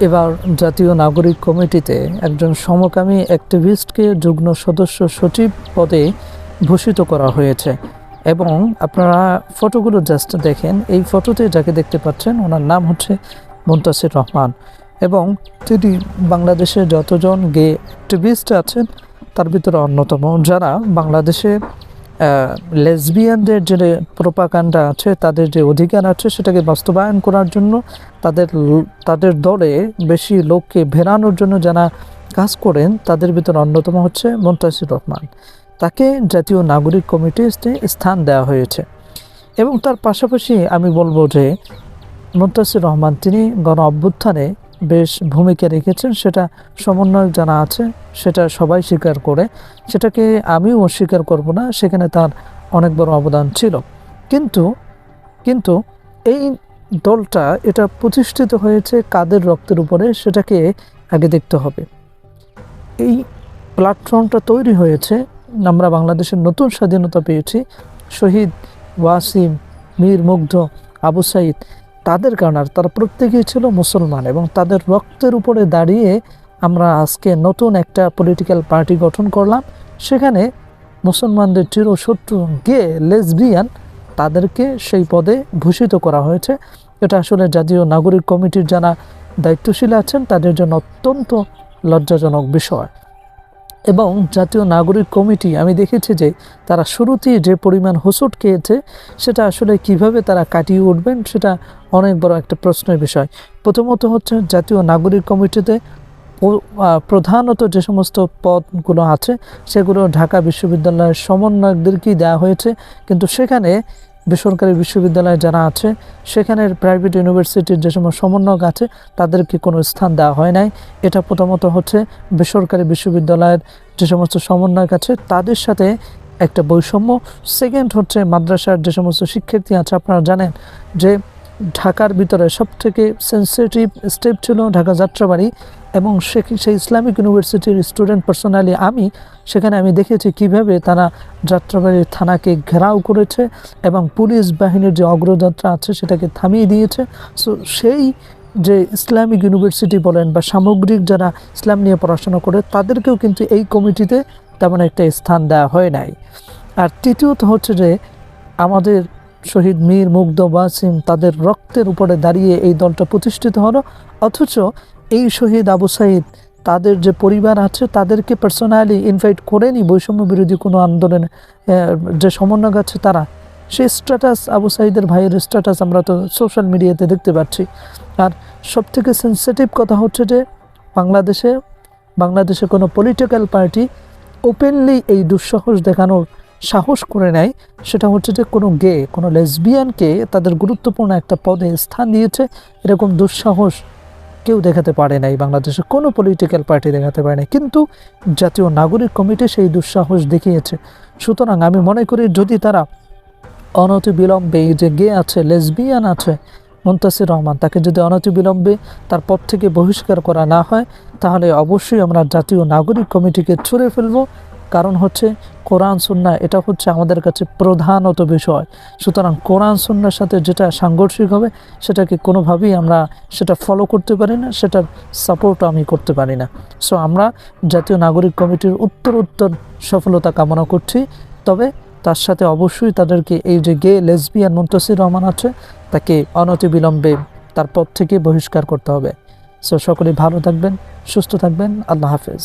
এবার জাতীয় নাগরিক কমিটিতে একজন সমকামী অ্যাক্টিভিস্টকে যুগ্ম সদস্য সচিব পদে ভূষিত করা হয়েছে। এবং আপনারা ফটোগুলো জাস্ট দেখেন, এই ফটোতে যাকে দেখতে পাচ্ছেন ওনার নাম হচ্ছে মুন্তাসির রহমান। এবং তিনি বাংলাদেশে যতজন গে অ্যাক্টিভিস্ট আছেন, তার ভিতরে অন্যতম। যারা বাংলাদেশে লেসবিয়ানদের যে প্রোপাকাণ্ডা আছে, তাদের যে অধিকার আছে, সেটাকে বাস্তবায়ন করার জন্য তাদের তাদের দলে বেশি লোককে ভেরানোর জন্য যারা কাজ করেন, তাদের ভিতরে অন্যতম হচ্ছে মুন্তাসির রহমান। তাকে জাতীয় নাগরিক কমিটিতে স্থান দেওয়া হয়েছে। এবং তার পাশাপাশি আমি বলব যে মুন্তাসির রহমান, তিনি গণ অভ্যুত্থানে বেশ ভূমিকা রেখেছেন, সেটা সমন্বয় জানা আছে, সেটা সবাই স্বীকার করে। সেটাকে আমিও অস্বীকার করব না, সেখানে তার অনেক বড় অবদান ছিল। কিন্তু কিন্তু এই দলটা এটা প্রতিষ্ঠিত হয়েছে কাদের রক্তের উপরে, সেটাকে আগে দেখতে হবে। এই প্ল্যাটফর্মটা তৈরি হয়েছে, আমরা বাংলাদেশের নতুন স্বাধীনতা পেয়েছি, শহীদ ওয়াসিম মীর মুগ্ধ আবু সাইদ। তাদের কারণে আর তারা প্রত্যেকেই ছিল মুসলমান এবং তাদের রক্তের উপরে দাঁড়িয়ে আমরা আজকে নতুন একটা পলিটিক্যাল পার্টি গঠন করলাম। সেখানে মুসলমানদের চিরশত্রু গে লেসবিয়ান তাদেরকে সেই পদে ভূষিত করা হয়েছে। এটা আসলে জাতীয় নাগরিক কমিটির যারা দায়িত্বশীল আছেন তাদের জন্য অত্যন্ত লজ্জাজনক বিষয়। এবং জাতীয় নাগরিক কমিটি, আমি দেখেছি যে তারা শুরুতেই যে পরিমাণ হোঁচট খেয়েছে, সেটা আসলে কীভাবে তারা কাটিয়ে উঠবেন, সেটা অনেক বড় একটা প্রশ্নের বিষয়। প্রথমত হচ্ছে জাতীয় নাগরিক কমিটিতে প্রধানত যে সমস্ত পদগুলো আছে, সেগুলো ঢাকা বিশ্ববিদ্যালয়ের সমন্বয়কদেরকেই দেওয়া হয়েছে। কিন্তু সেখানে বেসরকারি বিশ্ববিদ্যালয়ে যারা আছে সেখানের প্রাইভেট ইউনিভার্সিটির যে সমস্ত সমন্বয়ক আছে, তাদেরকে কোনো স্থান দেওয়া হয় নাই। এটা প্রথমত হচ্ছে বেসরকারি বিশ্ববিদ্যালয়ের যে সমস্ত সমন্বয়ক আছে, তাদের সাথে একটা বৈষম্য। সেকেন্ড হচ্ছে মাদ্রাসার যে সমস্ত শিক্ষার্থী আছে, আপনারা জানেন যে ঢাকার ভিতরে সব থেকে সেন্সিটিভ স্টেপ ছিল ঢাকা যাত্রাবাড়ি এবং সে সেই ইসলামিক ইউনিভার্সিটির স্টুডেন্ট পার্সোনালি আমি, সেখানে আমি দেখেছি কীভাবে তারা যাত্রাবাড়ির থানাকে ঘেরাও করেছে এবং পুলিশ বাহিনীর যে অগ্রযাত্রা আছে সেটাকে থামিয়ে দিয়েছে। সো সেই যে ইসলামিক ইউনিভার্সিটি বলেন বা সামগ্রিক যারা ইসলাম নিয়ে পড়াশোনা করে, তাদেরকেও কিন্তু এই কমিটিতে তেমন একটা স্থান দেওয়া হয় নাই। আর তৃতীয়ত হচ্ছে যে, আমাদের শহীদ মীর, মুগ্ধ ওয়াসিম তাদের রক্তের উপরে দাঁড়িয়ে এই দলটা প্রতিষ্ঠিত হলো। অথচ এই শহীদ আবু সাইদ, তাদের যে পরিবার আছে, তাদেরকে পার্সোনালি ইনভাইট করেনি বৈষম্য বিরোধী কোনো আন্দোলনে যে সমন্বয়ক আছে তারা। সেই স্ট্যাটাস আবু সাইদের ভাইয়ের স্ট্যাটাস আমরা তো সোশ্যাল মিডিয়াতে দেখতে পাচ্ছি। আর সবথেকে সেন্সিটিভ কথা হচ্ছে যে, বাংলাদেশে বাংলাদেশে কোনো পলিটিক্যাল পার্টি ওপেনলি এই দুঃসাহস দেখানোর সাহস করে নেয়, সেটা হচ্ছে যে কোনো গে, কোনো লেসবিয়ানকে তাদের গুরুত্বপূর্ণ একটা পদে স্থান দিয়েছে। এরকম দুঃসাহস কেউ দেখাতে পারে নাই, বাংলাদেশে কোনো পলিটিক্যাল পার্টি দেখাতে পারে নাই। কিন্তু জাতীয় নাগরিক কমিটি সেই দুঃসাহস দেখিয়েছে। সুতরাং আমি মনে করি যদি তারা অনতি বিলম্বে এই যে গে আছে, লেসবিয়ান আছে, মুন্তাসির রহমান, তাকে যদি অনতি বিলম্বে তার পদ থেকে বহিষ্কার করা না হয়, তাহলে অবশ্যই আমরা জাতীয় নাগরিক কমিটিকে ছুঁড়ে ফেলব। কারণ হচ্ছে কোরআন, সুন্না, এটা হচ্ছে আমাদের কাছে প্রধানত বিষয়। সুতরাং কোরআন, সুন্নার সাথে যেটা সাংঘর্ষিক হবে, সেটাকে কোনোভাবেই আমরা সেটা ফলো করতে পারি না, সেটার সাপোর্ট আমি করতে পারি না। সো আমরা জাতীয় নাগরিক কমিটির উত্তর উত্তর সফলতা কামনা করছি। তবে তার সাথে অবশ্যই তাদেরকে এই যে গে লেসবিয়ান মুন্তাসির রহমান আছে, তাকে অনতিবিলম্বে তার পদ থেকে বহিষ্কার করতে হবে। সো সকলে ভালো থাকবেন, সুস্থ থাকবেন, আল্লাহ হাফেজ।